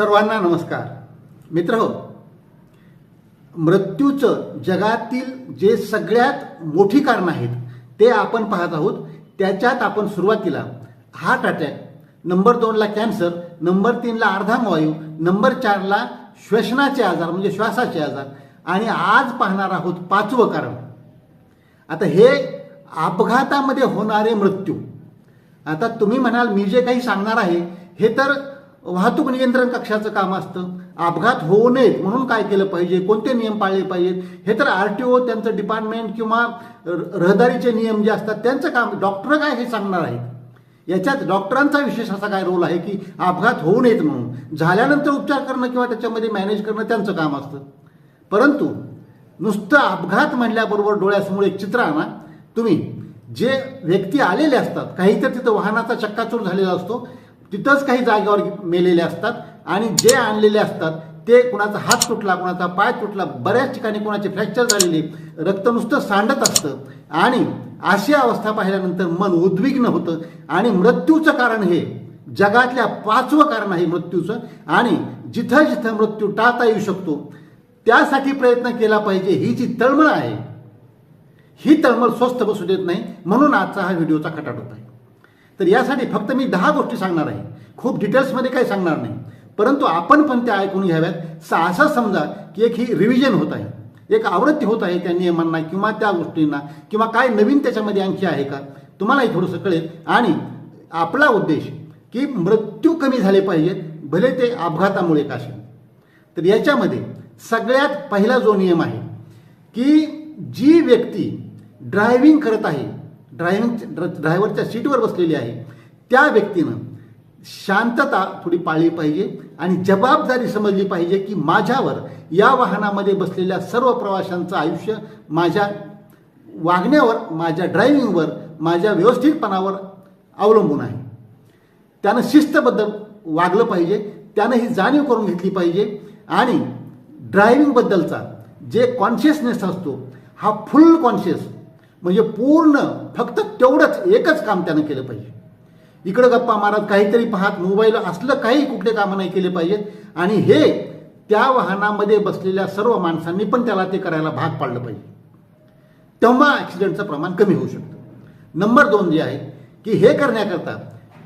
सर्वांना नमस्कार. मित्र हो मृत्यूचं जगातील जे सगळ्यात मोठी कारण आहेत ते आपण पाहत आहोत. त्याच्यात आपण सुरुवातीला हार्ट अटॅक नंबर दोनला कॅन्सर नंबर तीनला अर्धांगवायू नंबर चारला श्वसनाचे आजार म्हणजे श्वासाचे आजार. आणि आज पाहणार आहोत पाचवं कारण. आता हे अपघातामध्ये होणारे मृत्यू. आता तुम्ही म्हणाल मी जे काही सांगणार आहे हे तर वाहतूक नियंत्रण कक्षाचं काम असतं. अपघात होऊ नयेत म्हणून काय केलं पाहिजे? कोणते नियम पाळले पाहिजेत? हे तर आर टी ओ त्यांचं डिपार्टमेंट किंवा र- रहदारीचे नियम जे असतात त्यांचं काम डॉक्टर काय हे सांगणार आहेत? याच्यात डॉक्टरांचा विशेष असा काय रोल आहे की अपघात होऊ नयेत म्हणून? झाल्यानंतर उपचार करणं किंवा त्याच्यामध्ये मॅनेज करणं त्यांचं काम असतं. परंतु नुसतं अपघात म्हणल्याबरोबर डोळ्यासमोर एक चित्र आणा. तुम्ही जे व्यक्ती आलेले असतात काही तर तिथं वाहनाचा चक्काचूर झालेला असतो. तिथंच काही जागेवर मेलेले असतात आणि जे आणलेले असतात ते कुणाचा हात तुटला कुणाचा पाय तुटला बऱ्याच ठिकाणी कुणाचे फ्रॅक्चर झालेले रक्त नुसतं सांडत असतं. आणि अशी अवस्था पाहिल्यानंतर मन उद्विग्न होतं आणि मृत्यूचं कारण हे जगातल्या पाचवं कारण आहे मृत्यूचं. आणि जिथं जिथं मृत्यू टाळता येऊ शकतो त्यासाठी प्रयत्न केला पाहिजे. ही जी तळमळ आहे ही तळमळ स्वस्त बसू देत नाही. म्हणून आजचा हा व्हिडिओचा खटाटोप आहे. तर यासाठी फक्त मी दहा गोष्टी सांगणार आहे. खूप डिटेल्समध्ये काही सांगणार नाही. परंतु आपण पण त्या ऐकून घ्याव्यात. सा- असं समजा की एक ही रिव्हिजन होत आहे. एक आवृत्ती होत आहे त्या नियमांना किंवा त्या गोष्टींना किंवा काय नवीन त्याच्यामध्ये आणखी आहे का? तुम्हालाही थोडंसं कळेल. आणि आपला उद्देश की मृत्यू कमी झाले पाहिजेत भले ते अपघातामुळे काशी तर याच्यामध्ये सगळ्यात पहिला जो नियम आहे की जी व्यक्ती ड्रायव्हिंग करत आहे ड्रायव्हिंग ड्रायव्हरच्या सीटवर बसलेली आहे. त्या व्यक्तीनं शांतता थोडी पाळली पाहिजे आणि जबाबदारी समजली पाहिजे की माझ्यावर या वाहनामध्ये बसलेल्या सर्व प्रवाशांचं आयुष्य माझ्या वागण्यावर माझ्या ड्रायव्हिंगवर माझ्या व्यवस्थितपणावर अवलंबून आहे. त्यानं शिस्तबद्ध वागलं पाहिजे त्यानं ही जाणीव करून घेतली पाहिजे आणि ड्रायव्हिंगबद्दलचा जे कॉन्शियसनेस असतो हा फुल कॉन्शियस म्हणजे पूर्ण फक्त तेवढंच एकच काम त्यानं केलं पाहिजे. इकडं गप्पा मारत काहीतरी पाहत मोबाईल असलं काही कुठले कामं नाही केले पाहिजेत. आणि हे त्या वाहनामध्ये बसलेल्या सर्व माणसांनी पण त्याला ते करायला भाग पाडलं पाहिजे. तेव्हा ॲक्सिडेंटचं प्रमाण कमी होऊ शकतं. नंबर दोन जे आहे की हे करण्याकरता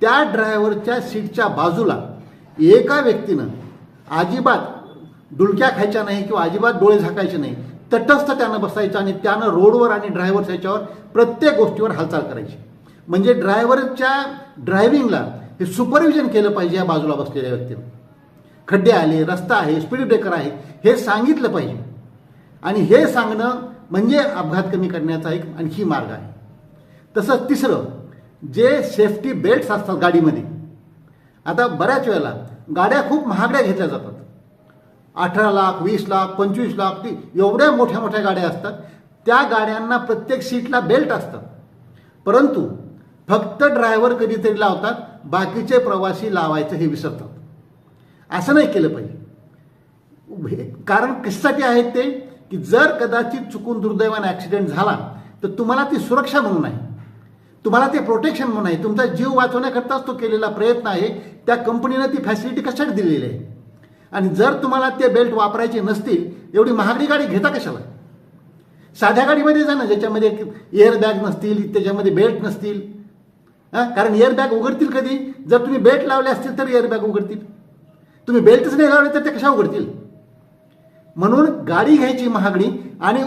त्या ड्रायव्हरच्या सीटच्या बाजूला एका व्यक्तीनं अजिबात डुलक्या खायच्या नाही किंवा अजिबात डोळे झाकायचे नाही तटस्थ त्यानं बसायचं आणि त्यानं रोडवर आणि ड्रायव्हर्स याच्यावर प्रत्येक गोष्टीवर हालचाल करायची. म्हणजे ड्रायव्हरच्या ड्रायव्हिंगला हे सुपरविजन केलं पाहिजे या बाजूला बसलेल्या व्यक्तीनं. खड्डे आले रस्ता आहे स्पीड ब्रेकर आहे हे सांगितलं पाहिजे. आणि हे सांगणं म्हणजे अपघात कमी करण्याचा एक आणखी मार्ग आहे. तसंच तिसरं जे सेफ्टी बेल्ट्स असतात गाडीमध्ये आता बऱ्याच वेळेला गाड्या खूप महागड्या घेतल्या जातात. अठरा लाख वीस लाख पंचवीस लाख ती एवढ्या मोठ्या मोठ्या गाड्या असतात. त्या गाड्यांना प्रत्येक सीटला बेल्ट असतं. परंतु फक्त ड्रायव्हर कधीतरी लावतात बाकीचे प्रवासी लावायचं हे विसरतात. असं नाही केलं पाहिजे. कारण कशासाठी आहेत ते? की जर कदाचित चुकून दुर्दैवाने ॲक्सिडेंट झाला तर तुम्हाला ती सुरक्षा म्हणून आहे तुम्हाला ते प्रोटेक्शन म्हणून आहे तुमचा जीव वाचवण्याकरताच तो केलेला प्रयत्न आहे. त्या कंपनीनं ती फॅसिलिटी कशासाठी दिलेली आहे? आणि जर तुम्हाला ते बेल्ट वापरायचे नसतील एवढी महागडी गाडी घेता कशाला? साध्या गाडीमध्ये जा ना ज्याच्यामध्ये एअर बॅग नसतील त्याच्यामध्ये बेल्ट नसतील. हां? कारण एअर बॅग उघडतील कधी? जर तुम्ही बेल्ट लावले असतील तर एअर बॅग उघडतील. तुम्ही बेल्टच नाही लावले तर ते कशा उघडतील? म्हणून गाडी घ्यायची महागडी आणि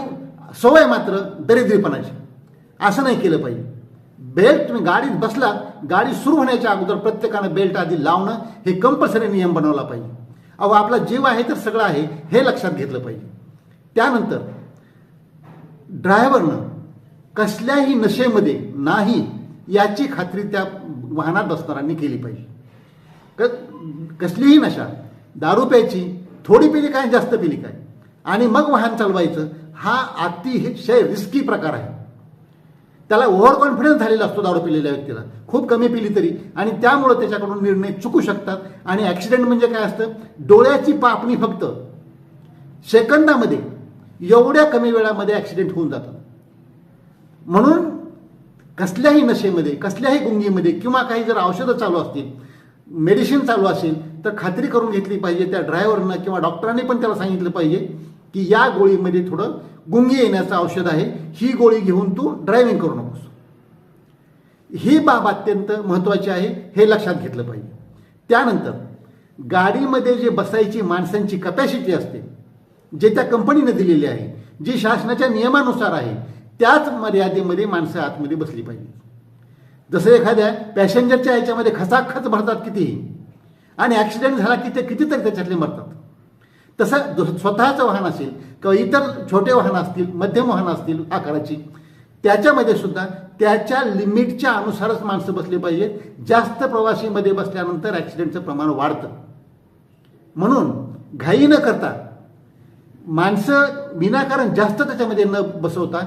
सवय मात्र दरिद्रीपणाची. असं नाही केलं पाहिजे. बेल्ट तुम्ही गाडीत बसलात गाडी सुरू होण्याच्या अगोदर प्रत्येकानं बेल्ट आधी लावणं हे कंपल्सरी नियम बनवला पाहिजे. अहो आपला जीव आहे तर सगळं आहे हे लक्षात घेतलं पाहिजे. त्यानंतर ड्रायव्हरनं कसल्याही नशेमध्ये नाही याची खात्री त्या वाहनात बसणाऱ्यांनी केली पाहिजे. क कसलीही नशा दारू प्यायची थोडी पिली काय जास्त पिली काय? आणि मग वाहन चालवायचं हा अतिशय रिस्की प्रकार आहे. त्याला ओव्हर कॉन्फिडन्स झालेला असतो दारू पिलेल्या व्यक्तीला. खूप कमी पिली तरी. आणि त्यामुळं त्याच्याकडून निर्णय चुकू शकतात. आणि ॲक्सिडेंट म्हणजे काय असतं? डोळ्याची पापणी फक्त सेकंदामध्ये एवढ्या कमी वेळामध्ये ॲक्सिडेंट होऊन जातात म्हणून कसल्याही नशेमध्ये कसल्याही गुंगीमध्ये किंवा काही जर औषधं चालू असतील मेडिसिन चालू असेल तर खात्री करून घेतली पाहिजे त्या ड्रायव्हरनं किंवा डॉक्टरांनी पण त्याला सांगितलं पाहिजे की या गोळीमध्ये थोडं गुंगी येण्याचं औषध आहे. ही गोळी घेऊन तू ड्रायव्हिंग करू नकोस. ही बाब अत्यंत महत्त्वाची आहे हे लक्षात घेतलं पाहिजे. त्यानंतर गाडीमध्ये जे बसायची माणसांची कपॅसिटी असते जे त्या कंपनीने दिलेली आहे जी शासनाच्या नियमानुसार आहे त्याच मर्यादेमध्ये माणसं आतमध्ये बसली पाहिजे. जसं एखाद्या पॅसेंजरच्या याच्यामध्ये खचाखच भरतात कितीही आणि ॲक्सिडेंट झाला की ते कितीतरी त्याच्यातले मरतात. तसं जो स्वतःचं वाहन असेल किंवा इतर छोटे वाहन असतील मध्यम वाहन असतील आकाराची त्याच्यामध्ये सुद्धा त्याच्या लिमिटच्या अनुसारच माणसं बसली पाहिजेत जास्त प्रवासीमध्ये बसल्यानंतर ॲक्सिडेंटचं प्रमाण वाढतं. म्हणून घाई न करता माणसं विनाकारण जास्त त्याच्यामध्ये न बसवता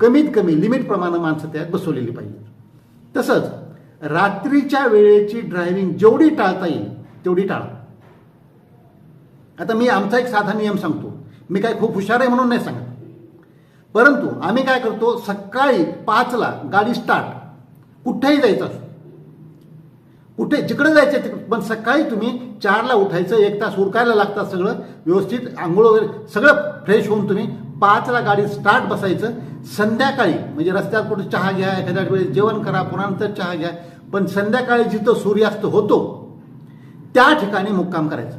कमीत कमी लिमिट प्रमाणे माणसं त्यात बसवलेली पाहिजेत. तसंच रात्रीच्या वेळेची ड्रायव्हिंग जेवढी टाळता येईल तेवढी टाळा. आता मी आमचा एक साधा नियम सांगतो. मी काय खूप हुशार आहे म्हणून नाही सांगत. परंतु आम्ही काय करतो सकाळी पाचला गाडी स्टार्ट कुठेही जायचं असो. कुठे जिकडे जायचं तिकडे. पण सकाळी तुम्ही चारला उठायचं एक तास उरकायला लागतात सगळं व्यवस्थित आंघोळ वगैरे सगळं फ्रेश होऊन तुम्ही पाचला गाडी स्टार्ट बसायचं. संध्याकाळी म्हणजे रस्त्यात कुठे चहा घ्या एखाद्या वेळेस जेवण करा पुन्हा नंतर चहा घ्या. पण संध्याकाळी जिथं सूर्यास्त होतो त्या ठिकाणी मुक्काम करायचं.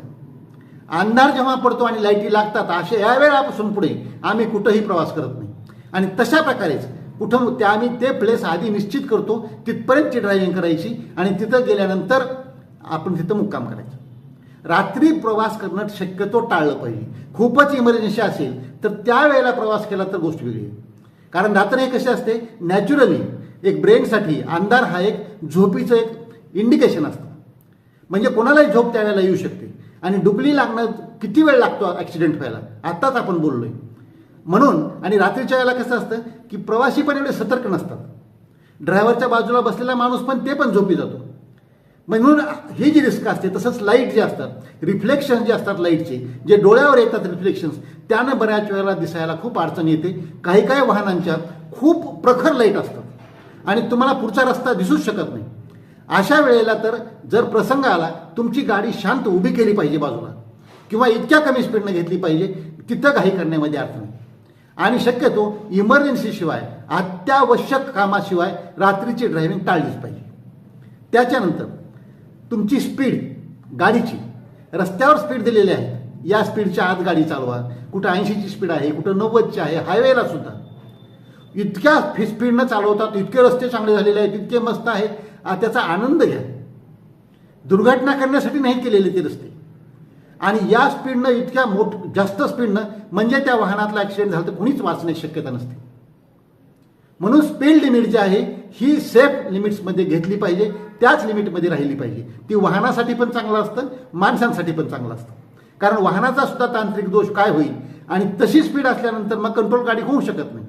अंधार जेव्हा पडतो आणि लाईटी लागतात असे या वेळापासून पुढे आम्ही कुठंही प्रवास करत नाही. आणि तशा प्रकारेच कुठं त्या आम्ही ते प्लेस आधी निश्चित करतो तिथपर्यंतची ड्रायव्हिंग करायची आणि तिथं गेल्यानंतर आपण तिथं मुक्काम करायचं. रात्री प्रवास करणं शक्यतो टाळलं पाहिजे. खूपच इमर्जन्सी असेल तर त्यावेळेला प्रवास केला तर गोष्ट वेगळी आहे. कारण रात्र हे कसे असते? नॅचरली एक ब्रेनसाठी अंधार हा एक झोपीचं एक इंडिकेशन असतं. म्हणजे कोणालाही झोप त्यावेळेला येऊ शकते. आणि डुबली लागणं किती वेळ लागतो ॲक्सिडेंट व्हायला? आत्ताच आपण बोललोय. म्हणून आणि रात्रीच्या वेळेला कसं असतं की प्रवासी पण एवढे सतर्क नसतात. ड्रायव्हरच्या बाजूला बसलेला माणूस पण ते पण झोपी जातो. म्हणून ही जी रिस्क असते तसंच लाइट जे असतात रिफ्लेक्शन जे असतात लाईटचे जे डोळ्यावर येतात रिफ्लेक्शन्स त्यानं बऱ्याच वेळेला दिसायला खूप अडचण येते. काही काही वाहनांच्या खूप प्रखर लाइट असतात आणि तुम्हाला पुढचा रस्ता दिसूच शकत नाही. अशा वेळेला तर जर प्रसंग आला तुमची गाडी शांत उभी केली पाहिजे बाजूला. किंवा इतक्या कमी स्पीडनं घेतली पाहिजे तिथं काही करण्यामध्ये अर्थ नाही. आणि शक्यतो इमर्जन्सीशिवाय अत्यावश्यक कामाशिवाय रात्रीची ड्रायव्हिंग टाळलीच पाहिजे. त्याच्यानंतर तुमची स्पीड गाडीची. रस्त्यावर स्पीड दिलेली आहे. या स्पीडच्या आत गाडी चालवा. कुठं ऐंशीची स्पीड आहे कुठं नव्वदची आहे हायवेला सुद्धा. इतक्या स्पीडनं चालवतात इतके रस्ते चांगले झालेले आहेत इतके मस्त आहेत त्याचा आनंद घ्या. दुर्घटना करण्यासाठी नाही केलेले ते रस्ते. आणि या स्पीडनं इतक्या मोठ जास्त स्पीडनं म्हणजे त्या वाहनातला ॲक्सिडेंट झाला तर कुणीच वाचण्याची शक्यता नसते. म्हणून स्पीड लिमिट जी आहे ही सेफ लिमिट्समध्ये घेतली पाहिजे त्याच लिमिटमध्ये राहिली पाहिजे. ती वाहनासाठी पण चांगलं असतं माणसांसाठी पण चांगलं असतं. कारण वाहनाचा सुद्धा तांत्रिक दोष काय होईल? आणि तशी स्पीड असल्यानंतर मग कंट्रोल गाडी होऊ शकत नाही.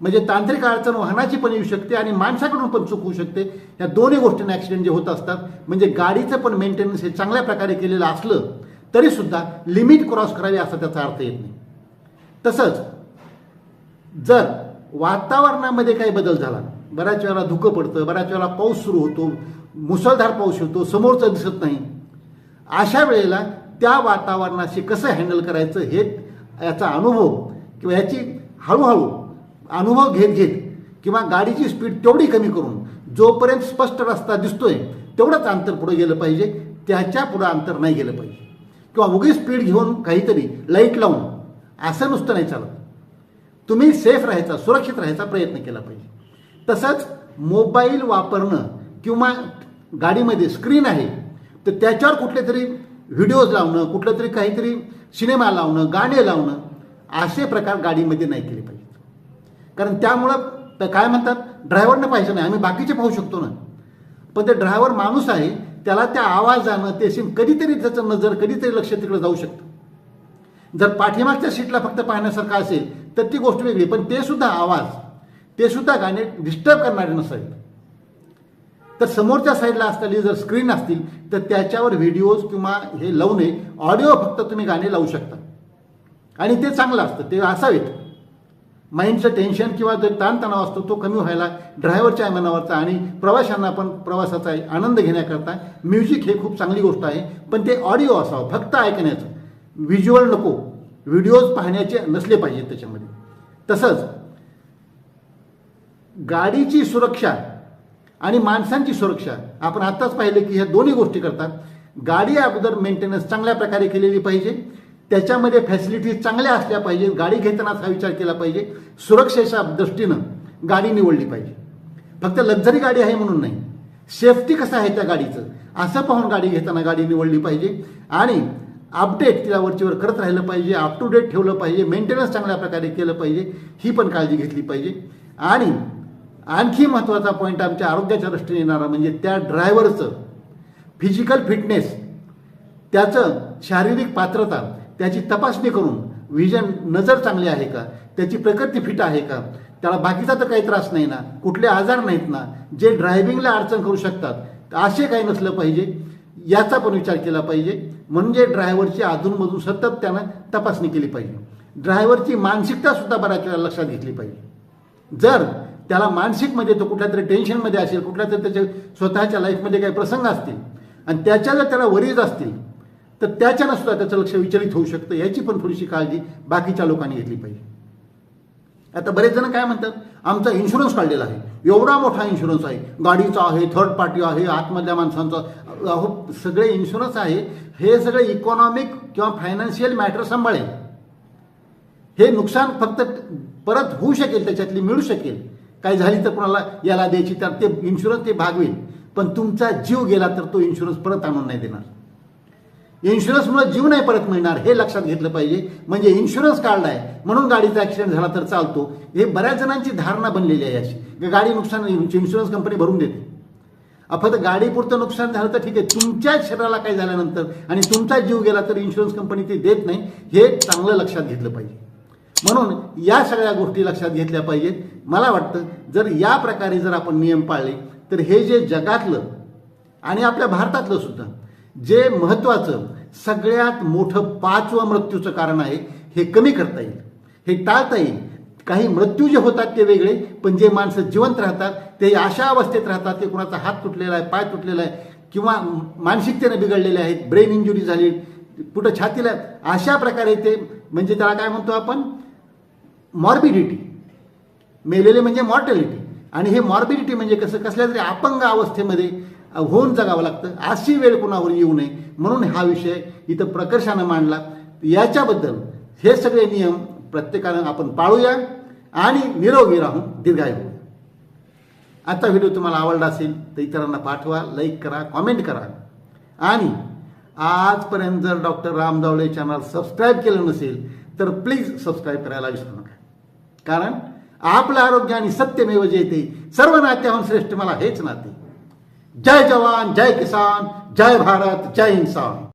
म्हणजे तांत्रिक अडचण वाहनाची पण येऊ शकते आणि माणसाकडून पण चूक होऊ शकते. या दोन्ही गोष्टींना ॲक्सिडेंट जे होत असतात म्हणजे गाडीचं पण मेंटेनन्स हे चांगल्या प्रकारे केलेलं असलं तरी सुद्धा लिमिट क्रॉस करावी असा त्याचा अर्थ येत नाही. तसंच जर वातावरणामध्ये काही बदल झाला बऱ्याच वेळेला धुकं पडतं बऱ्याच वेळेला पाऊस सुरू होतो मुसळधार पाऊस होतो समोरचं दिसत नाही अशा वेळेला त्या वातावरणाशी कसं हँडल करायचं हे याचा अनुभव किंवा याची हळूहळू अनुभव घेत घेत किंवा गाडीची स्पीड तेवढी कमी करून जोपर्यंत स्पष्ट रस्ता दिसतोय तेवढंच अंतर पुढे गेलं पाहिजे. त्याच्या पुढं अंतर नाही गेलं पाहिजे. किंवा उगी स्पीड घेऊन काहीतरी लाइट लावून असं नुसतं नाही चालत. तुम्ही सेफ राहायचा सुरक्षित राहायचा प्रयत्न केला पाहिजे. तसंच मोबाईल वापरणं किंवा गाडीमध्ये स्क्रीन आहे तर त्याच्यावर कुठले तरी व्हिडिओज लावणं कुठलं तरी काहीतरी सिनेमा लावणं गाणे लावणं असे प्रकार गाडीमध्ये नाही केले कारण त्यामुळं काय म्हणतात ड्रायव्हरनं पाहिजे नाही. आम्ही बाकीचे पाहू शकतो ना. पण ते ड्रायव्हर माणूस आहे त्याला त्या आवाजानं ते सीन कधीतरी त्याचं नजर कधीतरी लक्ष तिकडे जाऊ शकतं. जर पाठीमागच्या सीटला फक्त पाहण्यासारखं असेल तर ती गोष्ट वेगळी. पण ते सुद्धा आवाज ते सुद्धा गाणे डिस्टर्ब करणारे नसावेत तर समोरच्या साईडला असलेली जर स्क्रीन असतील तर त्याच्यावर व्हिडिओज किंवा हे लावणे ऑडिओ फक्त तुम्ही गाणे लावू शकता. आणि ते चांगलं असतं. ते असावेत. माइंडचं टेन्शन किंवा जो ताणतणाव असतो तो कमी व्हायला ड्रायव्हरच्या मनावरचा आणि प्रवाशांना पण प्रवासाचा आनंद घेण्याकरता म्युझिक हे खूप चांगली गोष्ट आहे. पण ते ऑडिओ असावं फक्त ऐकण्याचं. व्हिज्युअल नको. व्हिडिओज पाहण्याचे नसले पाहिजेत त्याच्यामध्ये. तसंच गाडीची सुरक्षा आणि माणसांची सुरक्षा आपण आत्ताच पाहिलं की ह्या दोन्ही गोष्टी करतात. गाडी अगोदर मेंटेनन्स चांगल्या प्रकारे केलेली पाहिजे. त्याच्यामध्ये फॅसिलिटीज चांगल्या असल्या पाहिजे गाडी घेतानाच हा विचार केला पाहिजे सुरक्षेच्या दृष्टीनं गाडी निवडली पाहिजे. फक्त लक्झरी गाडी आहे म्हणून नाही. सेफ्टी कसं आहे त्या गाडीचं? असं पाहून गाडी घेताना गाडी निवडली पाहिजे आणि अपडेट तिला वरचीवर करत राहिलं पाहिजे अप टू डेट ठेवलं पाहिजे मेंटेनन्स चांगल्या प्रकारे केलं पाहिजे ही पण काळजी घेतली पाहिजे. आणि आणखी महत्त्वाचा पॉईंट आमच्या आरोग्याच्या दृष्टीने येणारा म्हणजे त्या ड्रायव्हरचं फिजिकल फिटनेस त्याचं शारीरिक पात्रता त्याची तपासणी करून विजन नजर चांगली आहे का? त्याची प्रकृती फिट आहे का? त्याला बाकीचा तर काही त्रास नाही ना? कुठले आजार नाहीत ना? जे ड्रायव्हिंगला अडचण करू शकतात. असे काही नसलं पाहिजे. याचा पण विचार केला पाहिजे. म्हणजे ड्रायव्हरची अधूनमधून सतत त्यानं तपासणी केली पाहिजे. ड्रायव्हरची मानसिकता सुद्धा बऱ्याच वेळा लक्षात घेतली पाहिजे. जर त्याला मानसिक म्हणजे तो कुठल्या तरी टेन्शनमध्ये असेल कुठल्या तरी त्याच्या स्वतःच्या लाईफमध्ये काही प्रसंग असतील आणि त्याच्या जर त्याला वरीज असतील तर त्याच्यानं सुद्धा त्याचं लक्ष विचलित होऊ शकतं याची पण थोडीशी काळजी बाकीच्या लोकांनी घेतली पाहिजे. आता बरेच जण काय म्हणतात आमचा इन्शुरन्स काढलेला आहे. एवढा मोठा इन्शुरन्स आहे. गाडीचा आहे थर्ड पार्टी आहे आतमधल्या माणसांचा. अहो सगळे इन्शुरन्स आहे हे सगळे इकॉनॉमिक किंवा फायनान्शियल मॅटर सांभाळेल. हे नुकसान फक्त परत होऊ शकेल त्याच्यातली मिळू शकेल. काय झाली तर कोणाला याला द्यायची तर ते इन्शुरन्स ते भागवेल. पण तुमचा जीव गेला तर तो इन्शुरन्स परत आणून नाही देणार. इन्शुरन्समुळे जीव नाही परत मिळणार हे लक्षात घेतलं पाहिजे. म्हणजे इन्शुरन्स काढलाय म्हणून गाडीचा ऍक्सिडेंट झाला तर चालतो. हे बऱ्याच जणांची धारणा बनलेली आहे अशी. गाडी नुकसान इन्शुरन्स कंपनी भरून देते. फक्त गाडीपुरतं नुकसान झालं तर ठीक आहे. तुमच्या शरीराला काय झाल्यानंतर आणि तुमचा जीव गेला तर इन्शुरन्स कंपनी ते देत नाही. हे चांगलं लक्षात घेतलं पाहिजे. म्हणून या सगळ्या गोष्टी लक्षात घेतल्या पाहिजेत. मला वाटतं जर या प्रकारे जर आपण नियम पाळले तर हे जे जगातलं आणि आपल्या भारतातलं सुद्धा जे महत्त्वाचं सगळ्यात मोठं पाचवं मृत्यूचं कारण आहे हे कमी करता येईल. हे टाळता येईल. काही मृत्यू जे होतात ते वेगळे पण जे माणसं जिवंत राहतात ते अशा अवस्थेत राहतात ते कुणाचा हात तुटलेला आहे पाय तुटलेला आहे किंवा मानसिकतेने बिघडलेले आहेत ब्रेन इंजुरी झाली कुठं छातीला अशा प्रकारे ते म्हणजे त्याला काय म्हणतो आपण? मॉर्बिडिटी. मेलेले म्हणजे मॉर्टॅलिटी. आणि हे मॉर्बिडिटी म्हणजे कसं? कसल्या तरी अपंग अवस्थेमध्ये होऊन जगावं लागतं. अशी वेळ कोणावर येऊ नये. म्हणून हा विषय इथं प्रकर्षानं मांडला. याच्याबद्दल हे सगळे नियम प्रत्येकानं आपण पाळूया आणि निरोगी राहून दीर्घायू. होऊया आता व्हिडिओ तुम्हाला आवडला असेल तर इतरांना पाठवा लाईक करा कॉमेंट करा. आणि आजपर्यंत जर डॉक्टर रामदावळे चॅनल सबस्क्राईब केलं नसेल तर प्लीज सबस्क्राईब करायला विसरू नका. कारण आपलं आरोग्य आणि सत्यमेव जयते सर्व नात्याहून श्रेष्ठ मला हेच नाते. जय जवान जय किसान जय भारत जय इंसान